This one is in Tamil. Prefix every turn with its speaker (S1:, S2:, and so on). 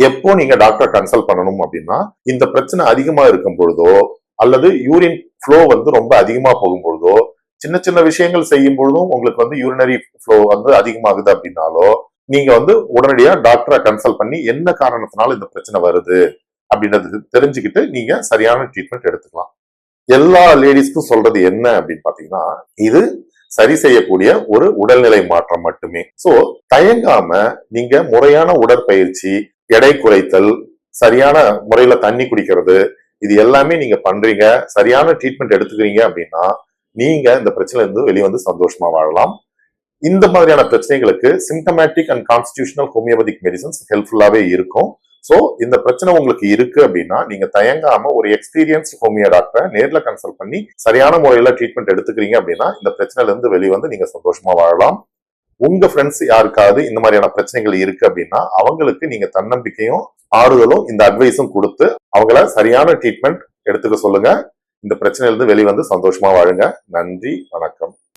S1: எப்போ நீங்க டாக்டர் கன்சல்ட் பண்ணணும் அப்படின்னா இந்த பிரச்சனை அதிகமா இருக்கும் பொழுதோ அல்லது யூரின் ஃப்ளோ வந்து ரொம்ப அதிகமா போகும் பொழுதோ சின்ன சின்ன விஷயங்கள் செய்யும் பொழுதும் உங்களுக்கு வந்து யூரினரி ஃப்ளோ வந்து அதிகமாகுது அப்படின்னாலோ நீங்க வந்து உடனடியா டாக்டரை கன்சல்ட் பண்ணி என்ன காரணத்தினால இந்த பிரச்சனை வருது அப்படின்றது தெரிஞ்சுக்கிட்டு நீங்க சரியான ட்ரீட்மெண்ட் எடுத்துக்கலாம். எல்லா லேடிஸ்க்கும் சொல்றது என்ன அப்படின்னு பாத்தீங்கன்னா இது சரி செய்யக்கூடிய ஒரு உடல்நிலை மாற்றம் மட்டுமே. சோ தயங்காம நீங்க முறையான உடற்பயிற்சி எடை குறைத்தல் சரியான முறையில தண்ணி குடிக்கிறது இது எல்லாமே நீங்க பண்றீங்க சரியான ட்ரீட்மெண்ட் எடுத்துக்கிறீங்க அப்படின்னா நீங்க இந்த பிரச்சனையில இருந்து வெளியே வந்து சந்தோஷமா வாழலாம். இந்த மாதிரியான பிரச்சனைகளுக்கு symptomatic and constitutional homeopathic medicines ஹெல்ப்ஃபுல்லாவே இருக்கும். ஸோ இந்த பிரச்சனை உங்களுக்கு இருக்கு அப்படின்னா நீங்க தயங்காம ஒரு எக்ஸ்பீரியன்ஸ் ஹோமியோ டாக்டரை நேரில் கன்சல்ட் பண்ணி சரியான முறையில ட்ரீட்மெண்ட் எடுத்துக்கிறீங்க அப்படின்னா இந்த பிரச்சனையில இருந்து வெளியே வந்து நீங்க சந்தோஷமா வாழலாம். உங்க ஃப்ரெண்ட்ஸ் யாருக்காவது இந்த மாதிரியான பிரச்சனைகள் இருக்கு அப்படின்னா அவங்களுக்கு நீங்க தன்னம்பிக்கையும் ஆறுதலும் இந்த அட்வைஸும் கொடுத்து அவங்கள சரியான ட்ரீட்மெண்ட் எடுத்துக்க சொல்லுங்க. இந்த பிரச்சனையிலிருந்து வெளியே வந்து சந்தோஷமா வாழுங்க. நன்றி வணக்கம்.